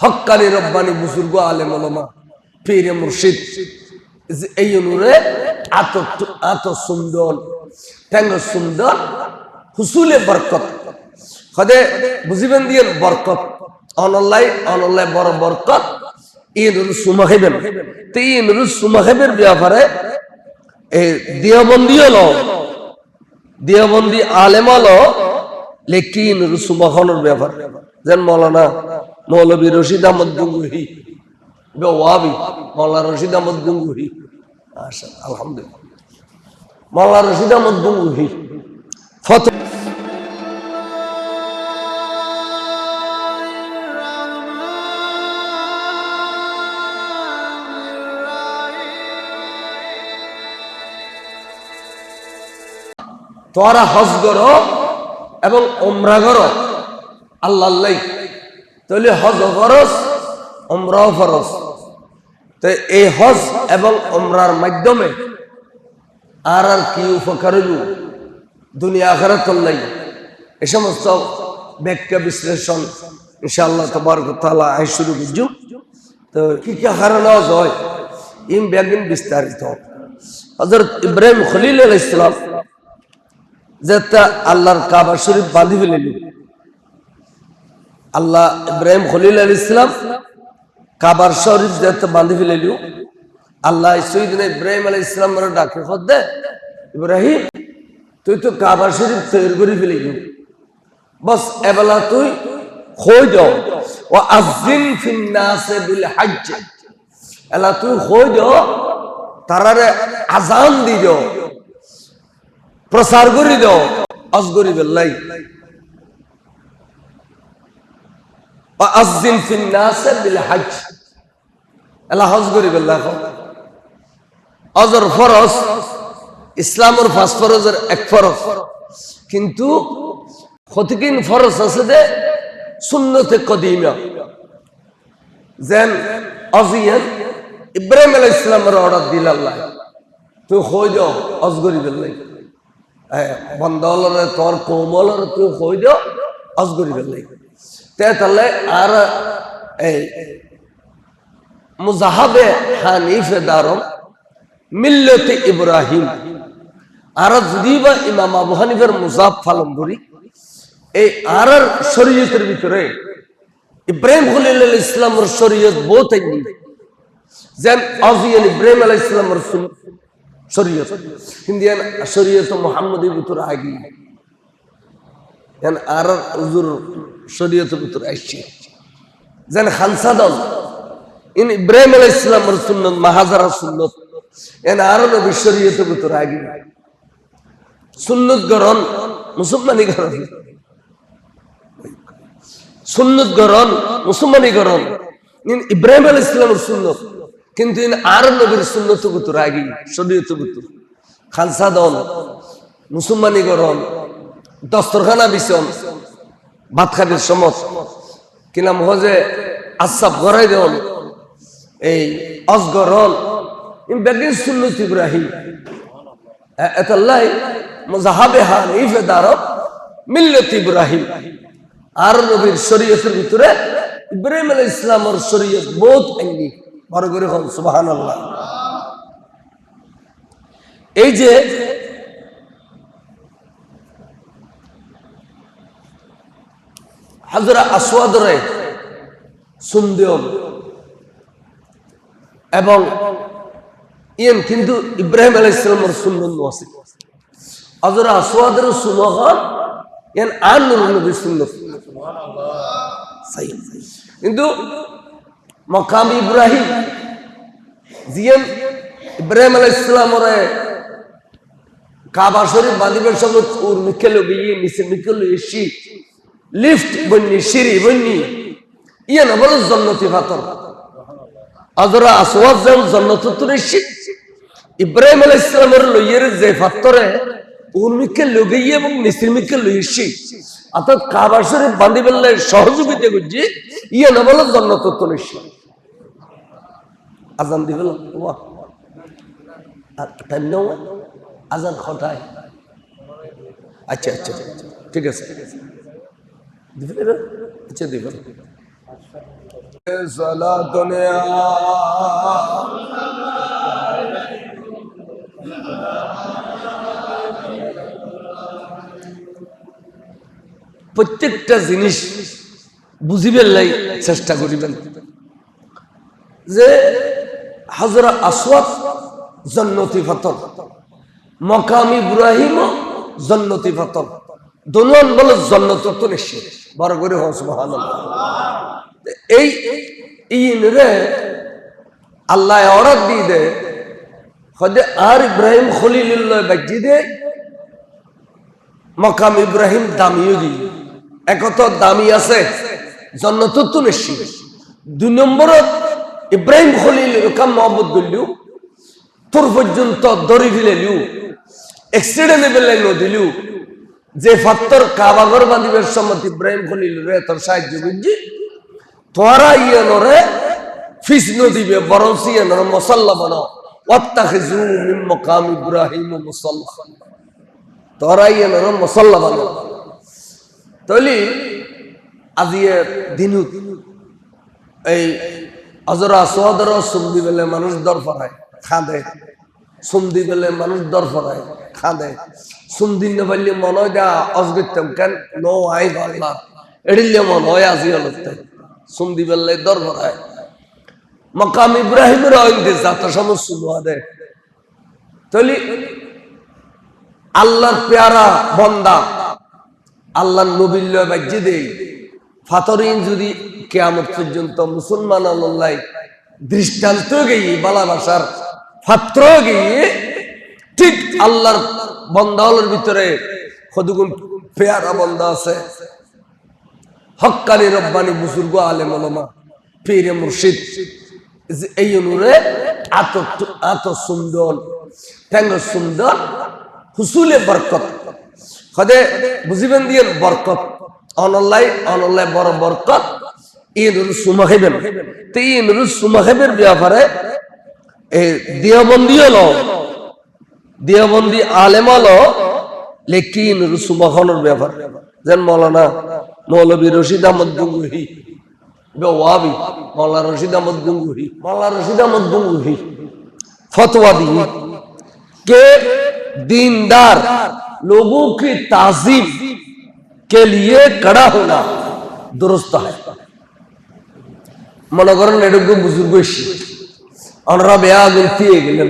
হক্কানি রব্বানি বুজুর্গ আলেম ওলামা পীরে মুর্শিদ। এই অনুরে আত আত সুন্দর ট্যাঙ্গ সুন্দর, হুসুলে বরকত। হদে বুঝিবেন দিয়ে বরকত। অনল্লাই অনল্লাই বড় বরকত। ইনুর সুমাহেবেন তো ইনুর সুমাহেবের ব্যাপারে এই দেহবন্দি হলো। দেহবন্দি আলেম হলো। লেকিন রুসুমাহনের ব্যাপার। যেন মৌলানা মৌলবী রশিদ আহমদ গুঙ্গুহি। ওয়াবি মৌলানা রশিদ আহমদ গুঙ্গুহি। আচ্ছা আলহামদুলিল্লাহ। মৌলানা রশিদ আহমদ গুঙ্গুহি। ফত তোরা হজ করো এবং ওমরা করো। আল্লাহ তাহলে হজ ফরস ওমরাও ফরস তো এই হজ এবং ওমরার মাধ্যমে আর আর কি উপকার দুনিয়া আখারাত নাই এ সমস্ত ব্যাখ্যা বিশ্লেষণ ইনশাআল্লাহ তবরক তাআলা আই শুরু বুঝু তো কি কি হারানো হয় ইম ব্যাগিন বিস্তারিত। হযরত ইব্রাহিম খলিল আলাইহিস সালাম যেটা আল্লাহর কাবা শরীফ বাঁধি ফেলিল। আল্লাহ ইব্রাহিম খলিল আল ইসলাম কাবার শরীফ যেতে বাঁধি ফেলিল আল্লাহ সৈদিন ইব্রাহিম আল ইসলাম ডাকে দে, ইব্রাহিম, তুই তো কাবার শরীফ তৈরি করে ফেলিল বস, এবেলা তুই খই দাও ও আজিন ফিন্নাসে বিল হজ্জ এলা তুই খই দাও তারারে আজান দি দাও প্রচার করি দাও করি বেল্লাই। হজ এলা হজ ইসলামের ফার্স্ট ফরজের এক ফরজ। কিন্তু ক্ষতিকিন ফরজ আছে দে সুন্নতে কদিমা যেন ইব্রাহিম আলাইহিস ইসলামের অর্ডার দিল আল্লাহ। তুই হই যাও অজ করি বেল্লাই বন্ধলরে তোর কোমলরে তুই হই দিও অজগরি বেলাই তে তাহলে আর এই মুজাহাবে হানিফে দারম মিল্লতে ইব্রাহিম। আর যদি বা ইমাম আবু হানিফের মুজাব ফালন করি, এই আর শরীয়তের ভিতরে ইব্রাহিম খলিল ইসলামের শরীয়ত বহুত যেন আজিয়ান ইব্রাহিম আলাইহিস ইসলামের শরীয়ত। কিন্তু শরীয়ত মোহাম্মদ ভিতর আগি। আর হুজুর শরীয়ত ভিতর আসছে। যেন খানসাদন ইন ইব্রাহিম আলাইহিস ইসলামের সুন্নত, মাহাজারা সুন্নত। এন আর নবী শরীয়ত ভিতর আগি। সুন্নত গরণ মুসলমানি গরণ সুন্নত গরণ মুসলমানি গরণ ইন ইব্রাহিম আলাইহিস ইসলামের সুন্নত। কিন্তু ইন আর নবীর সুন্নত গুতুর আগে শরীয়ত গুতুর খালসা দন মুসলমানি গরম দস্তরখানা বিছন ভাত খাবির সমত কিনা মহজে আসাব গড়াই দেন এই অজগরন ইন বেগিন সুন্নত ইব্রাহিম। এতাল্লাই মুজাহাবে হান ইফে দারব মিল্লত ইব্রাহিম। আর নবীর শরীয়তের ভিতরে ইব্রাহিম আলাইহিস ইসলামের শরীয়ত বহুত আইনি বড় করে হন সুবাহান আল্লাহ এই যে হাজরা আসওয়াদরে সুন্দেহ এবং ইয়েন কিন্তু ইব্রাহিম আলাইহিস সালামের সুন্নত আছে হাজরা আসওয়াদের সুমহর ইয়ান আন নবী সুন্নত কিন্তু মকাম ইব্রাহিম জিয়ান ইব্রাহিম আলাইহিস সালামের কাবা শরীফ বাঁধিবের সময় উর মিকেল গিয়ে নিচে মিকেল এসি লিফট বন্নি সিঁড়ি বন্নি ইয়ে না বলো জন্নতি ফাতর। আজরা আসওয়াদ যেমন জন্নত তুরেছি ইব্রাহিম আলাইহিস সালামের লইয়ের যে ফাতরে উর মিকেল লগিয়ে এবং নিচের মিকেল লইছি অর্থাৎ কাবা শরীফ বাঁধি বেললে সহযোগিতা করছি ইয়ে না বলো জন্নত তুরেছি আজান দিবেল ওয়া। টাইম নাও আজান খটায় আচ্ছা আচ্ছা আচ্ছা, ঠিক আছে। দিবেন আচ্ছা দিবেন প্রত্যেকটা জিনিস বুঝিবেন লাই, চেষ্টা করিবেন। যে হাজরা আসওয়াদ জন্নতি ফতর, মকাম ইব্রাহিম জন্নতি ফতর। দোনন বলে জন্নত নিশ্চিত বড় করে হস মহান এই ইন রে আল্লাহ অর্ডার দিয়ে দে হদে আর ইব্রাহিম খলিলুল্লাহ বাজি দে, মকাম ইব্রাহিম দামিও দি। একত দামি আছে, জন্নত নিশ্চিত দুই নম্বরত ইব্রাহিম খলিল কাম মহম্মদ গল্লিও তোর পর্যন্ত দড়ি ফিলেলিও এক্সিডেন্ট বেলে নদিলিও যে ফাত্তর কাবাগর বাঁধিবের সময় ইব্রাহিম খলিল রে, তোর সাহায্য বুঝছি তোরা ইয়ে নরে ফিস নদিবে বরং সিয়ে নরে মশাল্লা বানাও। মিন মাকাম ইব্রাহিম মুসাল্লা। তোরা ইয়ে নরে মশাল্লা বানাও। তাহলে আজিয়ে দিনু এই অজরা সোয়াদর সুমদি বেলে মানুষ দর ফরায় খাঁদে। সুমদি বেলে মানুষ দর ফরায় খাঁদে। সুমদিন না পারলে মনে হয় যা অজগিতাম কেন? No I Bangla. এড়িলে মন হয় আজি হলতে সুমদি বেলে দর ফরায় মকাম ইব্রাহিমের অইন্দে যাত্রা সমস্ত দে। তাহলে আল্লাহর পেয়ারা বন্দা আল্লাহ নবিল্য বাজ্যে দেই ফাতরিন যদি কেয়ামত পর্যন্ত মুসলমান আল্লাহ দৃষ্টান্ত গিয়ে ভালোবাসার পাত্র গিয়ে ঠিক আল্লাহর বন্দাওয়ালের ভিতরে কতগুণ পেয়ারা বন্ধা আছে। হকানি রব্বানি বুজুর্গ আলেম আলমা পীরে মুর্শিদ। এই অনুরে আত আত সুন্দর ঠ্যাঙ্গ সুন্দর হুসুলে বরকত। হদে বুঝিবেন দিয়ে বরকত। অনল্লাই অনল্লাই বড় বরকত। ইনুর সুমাহেবেন তো ইনুর সুমাহেবের ব্যাপারে এই দেহবন্দি হলো। দেহবন্দি আলেম হলো লেকিন সুমাখনের ব্যাপার যেন মৌলানা মৌলবী রশিদ আহমদ গুঙ্গুহি ওয়াবি মৌলা রশিদ আহমদ গুঙ্গুহি মৌলা রশিদ আহমদ গুঙ্গুহি फतवा दी कि दीनदार लोगों की ताजीम के लिए खड़ा होना दुरुस्त है মনে করেন এটুকু বুজুর্গ এসে আমরা বেয়া গুনতি গেলেন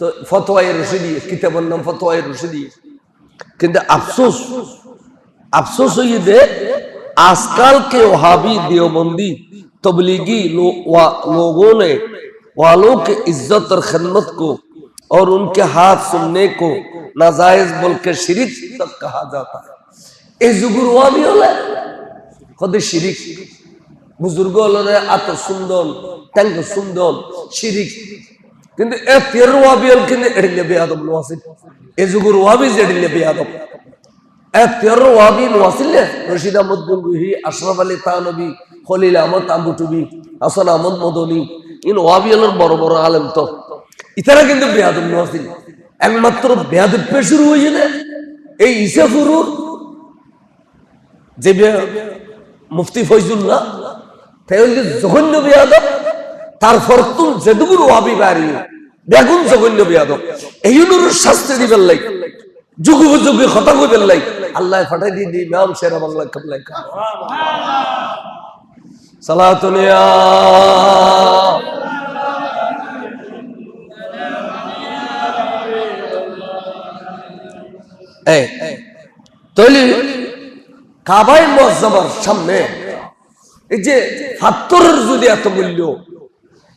তো ফতোয়াই রশিদি কিতাবের নাম ফতোয়াই রশিদি কিন্তু আফসোস अफसोस ये दे आजकल के वहाबी देवबंदी तबलीगी लो, वा, लोगों ने वालों के इज्जत और खिदमत को और उनके हाथ सुनने को नाजायज बोल के शिरिक तक कहा जाता है এই যুগুর ওয়াবি হলে কদে শিরিক বুজুর্গ হলে এত সুন্দর ট্যাঙ্ক সুন্দর শিরিক কিন্তু এ তের ওয়াবি হল কিন্তু এড়িলে বেয়াদব নোয়াসিল এ যুগুর ওয়াবি যে এড়িলে বেয়াদব। তেরো ওয়াবি রশিদ আহমদ আশরাফ আলী তানবী, খলিল আহমদ হাসান আহমদ মদনী, ইন বড় বড় আলেম তো। ইতারা কিন্তু বেয়াদব নোয়াসিল একমাত্র বেয়াদব পে শুরু হয়েছে না? এই ইসাফুরুর যে মুফতি ফৈজুল্লাহ তাই হইলে জঘন্য বেয়াদব। তারপর তুম যেদুগুর ওয়াবি বাড়ি। বেগুন জঘন্য বেয়াদব। এই অনুরোধ শাস্তি দিবেন লাই যুগ যুগে কথা কইবেন লাই আল্লাহ ফাটাই দিয়ে দি ইমাম শেরা বাংলা কাবলাই সালাতুনিয়া এই, তৈলি কাবাই মজ্জামার সামনে। এই যে ফাত্তরের যদি এত মূল্য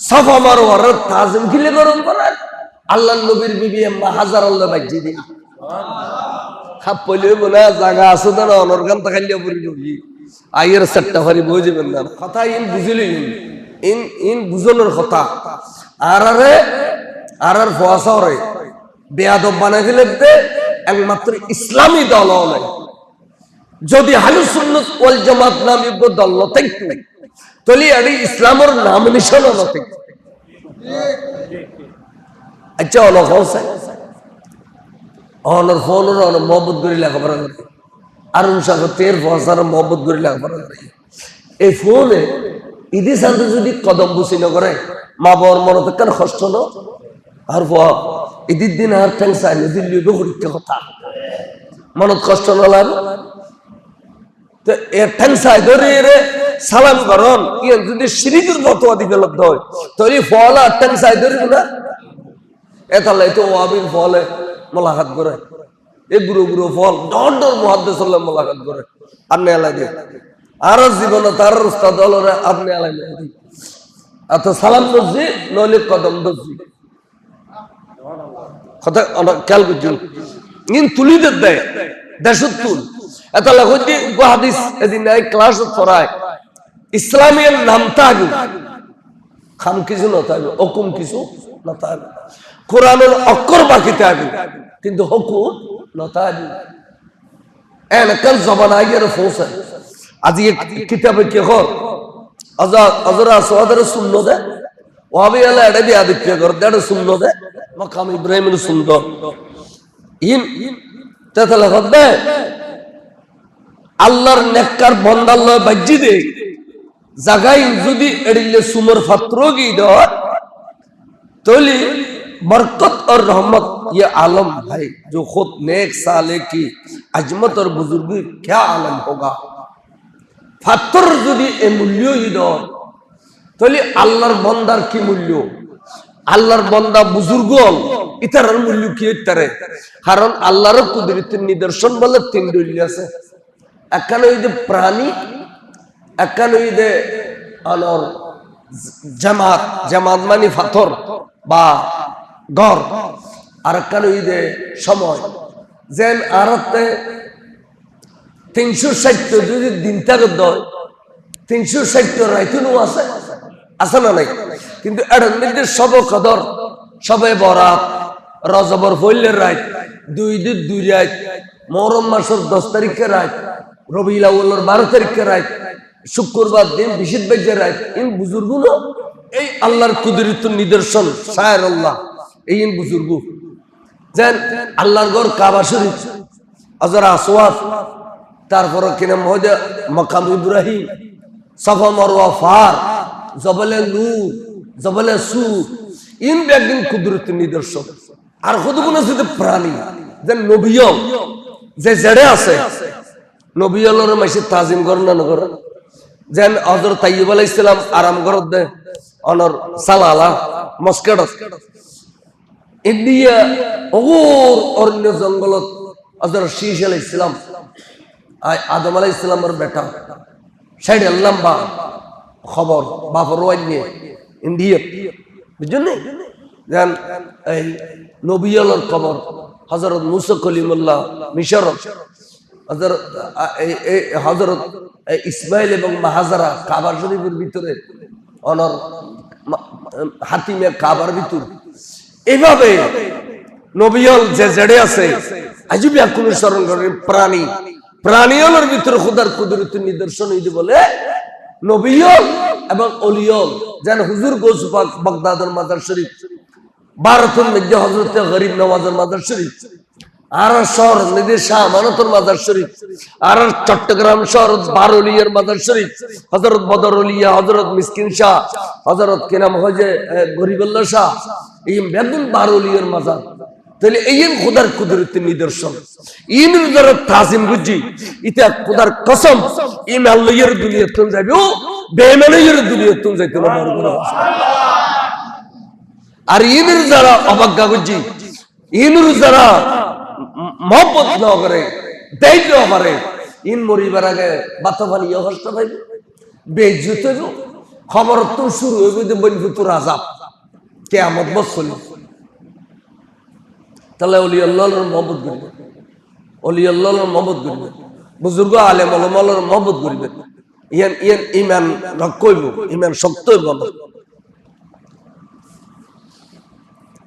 সফা মারোয়ার তাজিম কিলে গরম করে আল্লাহ নবীর বিবি আম্মা হাজার আল্লাহ মসজিদে খাপ পইলে বলে আছে না পড়ি আইয়ের সেটটা ভারি না। কথা ইন বুঝিলি ইন? ইন বুঝনের কথা। আর আরে, আর আর ফোয়াশা রে। বেয়াদব বানাই দে একমাত্র ইসলামী দল নাই যদি হালু সুন্নত ওয়াল জামাত নামে দল থাকতো তাহলে নাম নিশান থাকতো আচ্ছা অনক হোসে অনর ফোনর অন মোহাম্মদ করি লেখাপড়া করে। তের ফসার মোহাম্মদ করি লেখাপড়া করে। এই ফোনে ইদি সাথে যদি কদম বুসি করে, মা বাবার মনে তো কেন কষ্ট ন আর ইদির দিন আর ঠ্যাং চাই নদীর লিবে পরীক্ষা কথা। মনত কষ্ট ন লাগে? তো সালাম করন। যদি সিরিজের ফতোয়া লব্ধ হয় তাহলে ফল আর ঠ্যাং চাই ধরে না এতালে তো ফলে মোলাকাত করে। এই গুরু গুরু ফল, ডর ডর মহাদ্দেশ মোলাকাত করে। আপনি এলাই দিয়ে আর জীবন তার উস্তাদ হলরে আপনি এলাই দিয়ে এত সালাম দর্জি নইলে কদম দর্জি কথা খেয়াল করছেন ইন তুলি দেয়, দেশত তুল। এত লেখক দি হাদিস এদিন এই ক্লাস পড়ায়। ইসলামের নামটা আগে খাম কিছু নথাকবে অকুম কিছু নথাকবে কোরআনের অক্ষর বাকিতে আগে কিন্তু হুকুম নথাকবে এনেকাল জবান আগে ফৌসে। আজি কিতাবে কি কর? অজরা সোয়াদের শূন্য দে ওয়াবি আলা এডে বি আদিত্য কর আল্লাহর নেককার বন্দাল্লাহ বাজ্জি দে জাগাই যদি এড়িলে সুমর ফাত্র গিয়ে দেওয়া तोली बरकत और रहमत ये आलम है जो खुद नेक साले की अजमत और बुजुर्गी क्या आलम होगा ফাত্তর যদি এ মূল্যই দেয় তাহলে আল্লাহর বন্দার কি মূল্য আল্লাহর বন্দা বুজুর্গ ইতার মূল্য কি ইতারে কারণ আল্লাহর কুদরতের নিদর্শন বলে তিন দলিল আছে একখানে যে প্রাণী একখানে যে আনর জামাত জামাত মানে ফাথর বা গড় আর একখানে যে সময়। যেন আরতে তিনশো ষাট যদি দিন থাকে দয় তিনশো ষাট রাইতুনও আছে আছে না নাই? কিন্তু এটার মধ্যে সব কদর, সবে বরাত, রজবর ফৈলের রাত দুই দুই দুই রাত মহরম মাসের দশ তারিখের রাত রবি আউ্লের বারো তারিখের রাত শুক্রবার দিন বিশিদ বেজের রাত ইন বুজুর্গ এই আল্লাহর কুদরিত নিদর্শন, সায়ের এই বুজুর্গ। যেন আল্লাহর গড় কাবা শরীফ আজরা আসওয়াত তারপর কিনা মহদে মকাম ইব্রাহিম, সফা মরওয়া ফার, জবলে নূর, জবলে সুর, ইন একদিন কুদরত নিদর্শন। আর কতগুলো শুধু প্রাণী, যে নবিয়ম যে জেড়ে আছে নবিয়লের মাসে তাজিম করেন না যেন হজর তাইব আলাইহিস সালাম আরাম করত দে। অনর সালালা মস্কেট ইন্ডিয়া জঙ্গলত হজর শীষ আলাইহিস সালাম আয় আদম আলাই ইসলামের বেটা। সাইড লম্বা খবর, বাপর নিয়ে। ইন্ডিয়া। বুঝছেন যেন এই নবিয়লের খবর হজরত মুসা কলিমুল্লাহ হজরত ইসমাইল এবং মাহাজারা কাবার শরীফের ভিতরে, অনর হাতিমে কাবার ভিতর। এইভাবে নবিয়ল যে জেড়ে আছে, আজুবি আকুল স্মরণ করেন প্রাণী। প্রাণীয়লের ভিতরে খুদার কুদরতের নিদর্শন যে বলে, নবীয়ল এবং অলিয়ল, যেন হুজুর গোসপাক বাগদাদের মাজার শরীফ ভারতের মধ্যে হজরত গরিব নওয়াজের মাজার শরীফ আর শহর নদী শাহ মানতর মাজার শরীফ, আর চট্টগ্রাম শহর বারুলিয়ার মাজার শরীফ শাহ হজরত কিনাম হজে গরিবুল্লাহ শাহ, এই বেগুন নিদর্শন। তাজিম বুঝি ইটা খোদার কসম ইমান লইয়ের দুনিয়া তুম যাবে ও বেমানের দুনিয়া তুম যাইতে না মরগুন আর ইনের যারা অবজ্ঞা বুঝি ইনুর যারা মহব্বত ন করে পারে ইন মরিবার আগে বাত বানিয়ে কষ্ট পাইব। বেজুত খবর তো শুরু তাহলে অলি আল্লাহর মহব্বত করবে। অলি আল্লাহর মহব্বত করবে। বুজুর্গ আলেম আলমালর মহব্বত করবে। ইয়ান ইয়ান ইমান রক্ষ হইব, ইমান শক্ত হইব না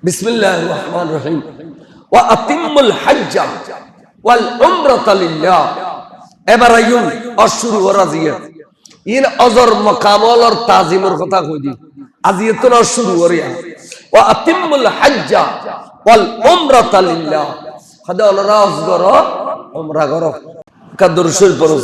বিসমিল্লাহ রহমান রহিম। ওয়া আতিম্মুল হজ্জ ওয়াল উমরাতা ইন অজর মকামল আর কথা কই দি? আজিয়ে তো অশুরু ওরিয়া ওয়া আতিম্মুল হজ্জ ওয়াল উমরাতা লিল্লাহ। খাদা রাজ গর কাদর শরীফ পড়ো